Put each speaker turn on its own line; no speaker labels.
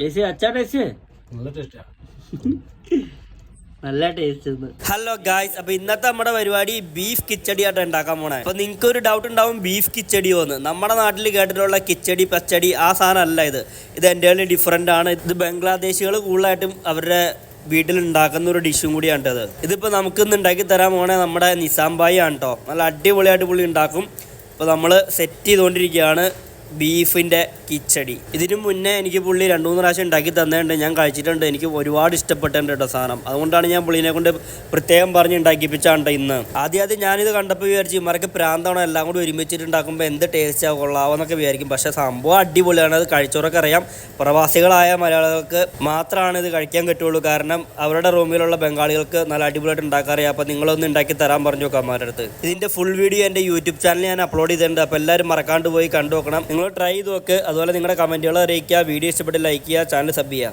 Taste അച്ചാ taste
നല്ല ടേസ്റ്റാ.
നല്ല ടേസ്റ്റ്
ഹലോ ഗായ്സ് അപ്പൊ ഇന്നത്തെ നമ്മുടെ പരിപാടി ബീഫ് കിച്ചടി ആയിട്ട് ഉണ്ടാക്കാൻ പോണേ. അപ്പൊ നിങ്ങൾക്ക് ഒരു ഡൗട്ട് ഉണ്ടാവും ബീഫ് കിച്ചടി ഒന്ന് നമ്മുടെ നാട്ടിൽ കേട്ടിട്ടുള്ള കിച്ചടി പച്ചടി ആ സാധനം അല്ല ഇത്. ഇത് എന്റെ ഡിഫറെന്റ് ആണ്. ഇത് ബംഗ്ലാദേശികൾ കൂടുതലായിട്ടും അവരുടെ വീട്ടിൽ ഉണ്ടാക്കുന്ന ഒരു ഡിഷും കൂടിയാണ് ഇത്. ഇതിപ്പോൾ നമുക്ക് ഇന്ന് ഉണ്ടാക്കി തരാൻ പോണേ നമ്മുടെ നിസാംബായി ആണ് കേട്ടോ നല്ല അടിപൊളിയായിട്ട് പുള്ളി ഉണ്ടാക്കും. അപ്പോൾ നമ്മൾ സെറ്റ് ചെയ്തുകൊണ്ടിരിക്കുകയാണ്. ബീഫിന്റെ കിച്ചടി. ഇതിനു മുന്നേ എനിക്ക് പുള്ളി രണ്ട് മൂന്ന് പ്രാവശ്യം ഉണ്ടാക്കി തന്നിട്ടുണ്ട്. ഞാൻ കഴിച്ചിട്ടുണ്ട്. എനിക്ക് ഒരുപാട് ഇഷ്ടപ്പെട്ടിട്ടുണ്ട് കേട്ടോ സാധനം. അതുകൊണ്ടാണ് ഞാൻ പുള്ളിനെ കൊണ്ട് പ്രത്യേകം പറഞ്ഞ് ഉണ്ടാക്കിപ്പിച്ചാണ് ട്ടോ ഇന്ന്. ആദ്യം ആദ്യം ഞാനിത് കണ്ടപ്പോൾ വിചാരിച്ചു ഇമാർക്ക് പ്രാന്താണോ എല്ലാം കൂടി ഒരുമിച്ചിട്ട് ഉണ്ടാക്കുമ്പോൾ എന്ത് ടേസ്റ്റ് ആവും കൊള്ളാവെന്നൊക്കെ വിചാരിക്കും. പക്ഷേ സംഭവം അടിപൊളിയാണ്. അത് കഴിച്ചവരൊക്കെ അറിയാം. പ്രവാസികളായ മലയാളികൾക്ക് മാത്രമാണ് ഇത് കഴിക്കാൻ പറ്റുള്ളൂ. കാരണം അവരുടെ റൂമിലുള്ള ബംഗാളികൾക്ക് നല്ല അടിപൊളിയായിട്ട് ഉണ്ടാക്കാൻ അറിയാം അപ്പോൾ നിങ്ങളൊന്ന് ഉണ്ടാക്കി തരാൻ പറഞ്ഞു നോക്കാം അടുത്ത്. ഇതിന്റെ ഫുൾ വീഡിയോ എന്റെ യൂട്യൂബ് ചാനലിൽ ഞാൻ അപ്ലോഡ് ചെയ്തിട്ടുണ്ട്. അപ്പോൾ എല്ലാവരും മറക്കാണ്ട് പോയി കണ്ടു നോക്കണം. നിങ്ങൾ ട്രൈ ചെയ്ത് നോക്ക്. അതുപോലെ നിങ്ങളുടെ കമന്റുകൾ അറിയിക്കുക. വീഡിയോ ഇഷ്ടപ്പെട്ട് ലൈക്ക് ചെയ്യുക. ചാനൽ സബ് ചെയ്യുക.